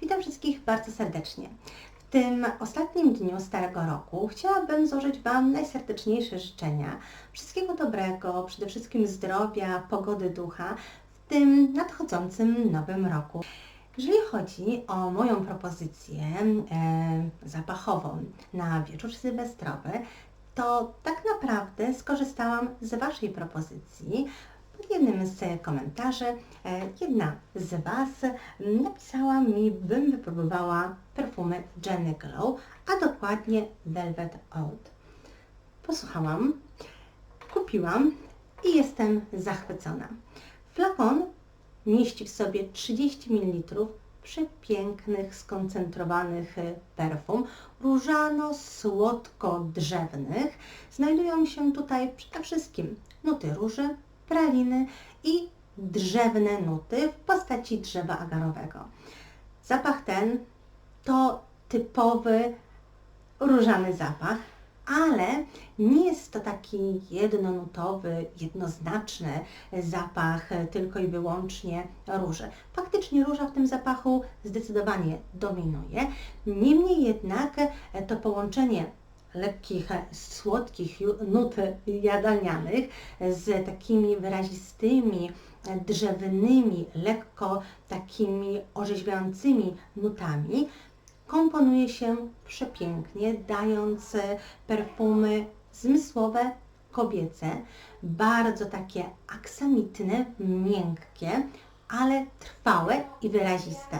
Witam wszystkich bardzo serdecznie. W tym ostatnim dniu Starego Roku chciałabym złożyć Wam najserdeczniejsze życzenia. Wszystkiego dobrego, przede wszystkim zdrowia, pogody ducha w tym nadchodzącym nowym roku. Jeżeli chodzi o moją propozycję e, zapachową na wieczór sylwestrowy, to tak naprawdę skorzystałam z Waszej propozycji. Pod jednym z komentarzy e, jedna z Was napisała mi, bym wypróbowała perfumy Jenny Glow, a dokładnie Velvet Oud. Posłuchałam, kupiłam i jestem zachwycona. Flakon mieści w sobie 30 ml przepięknych, skoncentrowanych perfum różano-słodko-drzewnych. Znajdują się tutaj przede wszystkim nuty róży, praliny i drzewne nuty w postaci drzewa agarowego. Zapach ten to typowy różany zapach, ale nie jest to taki jednonutowy, jednoznaczny zapach tylko i wyłącznie róży. Faktycznie róża w tym zapachu zdecydowanie dominuje, niemniej jednak to połączenie lekkich, słodkich nut jadalnianych z takimi wyrazistymi, drzewnymi, lekko takimi orzeźwiającymi nutami komponuje się przepięknie, dając perfumy zmysłowe, kobiece, bardzo takie aksamitne, miękkie, ale trwałe i wyraziste.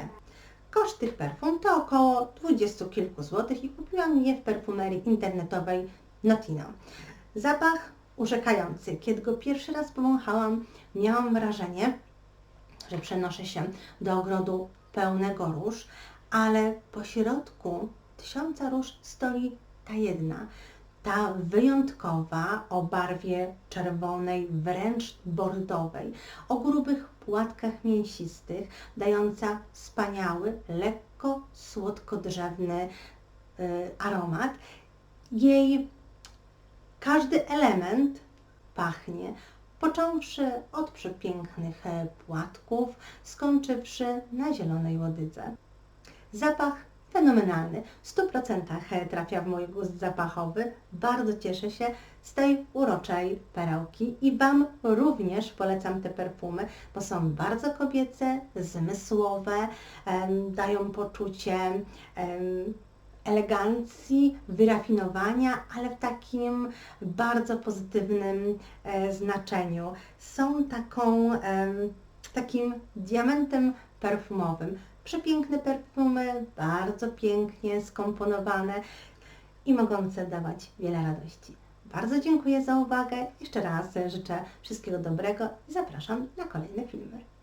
Koszt tych perfum to około 20 kilku złotych i kupiłam je w perfumerii internetowej Notino. Zapach urzekający. Kiedy go pierwszy raz powąchałam, miałam wrażenie, że przenoszę się do ogrodu pełnego róż, ale po środku tysiąca róż stoi ta jedna, ta wyjątkowa o barwie czerwonej, wręcz bordowej, o grubych płatkach mięsistych, dająca wspaniały, lekko słodko-drzewny y, aromat. Jej każdy element pachnie, począwszy od przepięknych e, płatków, skończywszy na zielonej łodydze. Zapach fenomenalny. W 100% trafia w mój gust zapachowy. Bardzo cieszę się z tej uroczej perełki i Wam również polecam te perfumy, bo są bardzo kobiece, zmysłowe, dają poczucie elegancji, wyrafinowania, ale w takim bardzo pozytywnym e, znaczeniu. Są taką, takim diamentem perfumowym. Przepiękne perfumy, bardzo pięknie skomponowane i mogące dawać wiele radości. Bardzo dziękuję za uwagę. Jeszcze raz życzę wszystkiego dobrego i zapraszam na kolejne filmy.